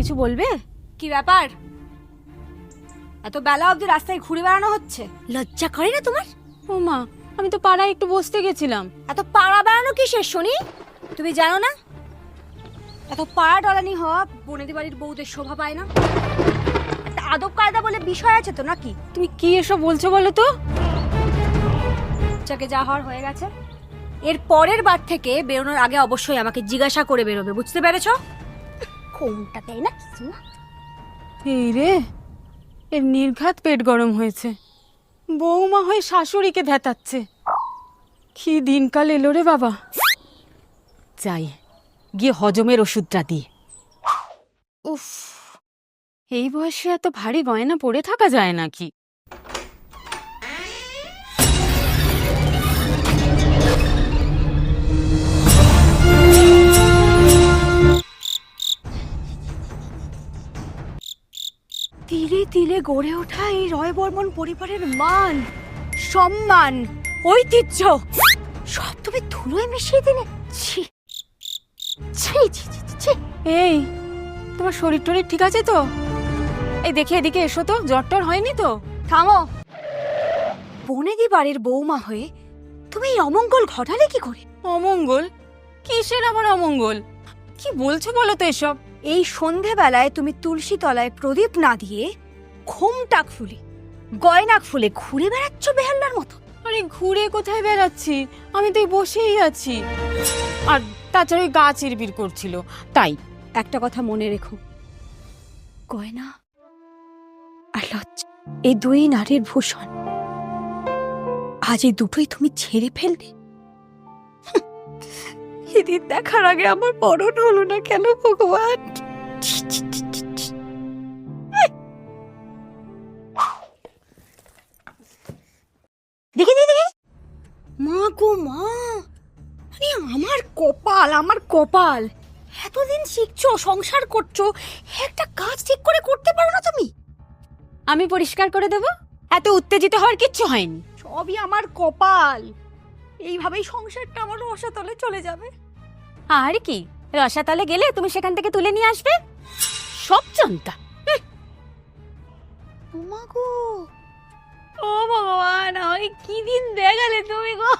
কিছু বলবে? কি ব্যাপার? এত বেলা অবধি রাস্তায় ঘুরে বেড়ানো হচ্ছে? লজ্জা করে না তোমার? ও মা আমি তো পাড়ায় একটু বসতে গেছিলাম। এত পাড়া বেড়ানো কিসের শুনি? তুমি জানো না? এত পাড়া ডলানি হওয়া বনেদি বাড়ির বউদের শোভা পায় না? একটা আদব কায়দা বলে বিষয় আছে তো নাকি? তুমি কি এসব বলছো বলো তো? যাকে যা হওয়ার হয়ে গেছে। এর পরের বার থেকে বেরোনোর আগে অবশ্যই আমাকে জিজ্ঞাসা করে বেরোবে বুঝতে পেরেছ? কোনটা দেয় না কিছু না? এই রে এর নির্ঘাত পেট গরম হয়েছে। বৌমা হয়ে শাশুড়িকে ভেতাচ্ছে। কি দিনকাল এলো রে বাবা। যাই গিয়ে হজমের ওষুধটা দিয়ে উফ এই বয়সে এত ভারী গয়না পড়ে থাকা যায় নাকি? তিলে তিলে গড়ে ওঠা এই রয় বর্মন পরিবারের মান, সম্মান, ঐতিহ্য, সব তুমি ধুলোয় মিশিয়ে দিলে। ছি ছি ছি এই, তোমার শরীর টরীর ঠিক আছে তো? এই দেখে এদিকে এসো তো, জ্বর টর হয়নি তো? থামো। বনেদি বাড়ির বৌমা হয়ে তুমি এই অমঙ্গল ঘটালে কি করে? অমঙ্গল? কিসের আমার অমঙ্গল? কি বলছো বলো তো এসব? এই সন্ধেবেলায় তুমি তুলসী তলায় প্রদীপ না দিয়ে ঘোমটাক ফুলে গয়নাক ফুলে ঘুরে বেড়াচ্ছ বেহাল্লার মতো। আরে ঘুরে কোথায় বেড়াচ্ছি? আমি তো এই বসেই আছি। আর তাছাড়া ওই গা চিরবির করছিল তাই। একটা কথা মনে রেখো। গয়না আর লজ্জা এই দুই নারীর ভূষণ। আজ এই দুটোই তুমি ছেড়ে ফেললে? এদিন দেখার আগে আমার মরণ হলো না কেন ভগবান? দেখি দেখি মা গো মা। মানে আমার কপাল আমার কপাল। এতদিন শিখছো সংসার করছ একটা কাজ ঠিক করে করতে পারো না তুমি। আমি পরিষ্কার করে দেব? এত উত্তেজিত হওয়ার কিচ্ছু হয়নি। সবই আমার কপাল। এইভাবেই সংসারটা আমার রসাতলে চলে যাবে। আর কি? রসাতলে গেলে তুমি সেখান থেকে তুলে নিয়ে আসবে? সব জানতা ওমা গো ও ভগবান আমাকে কি দিন দেখালে তুমি গো?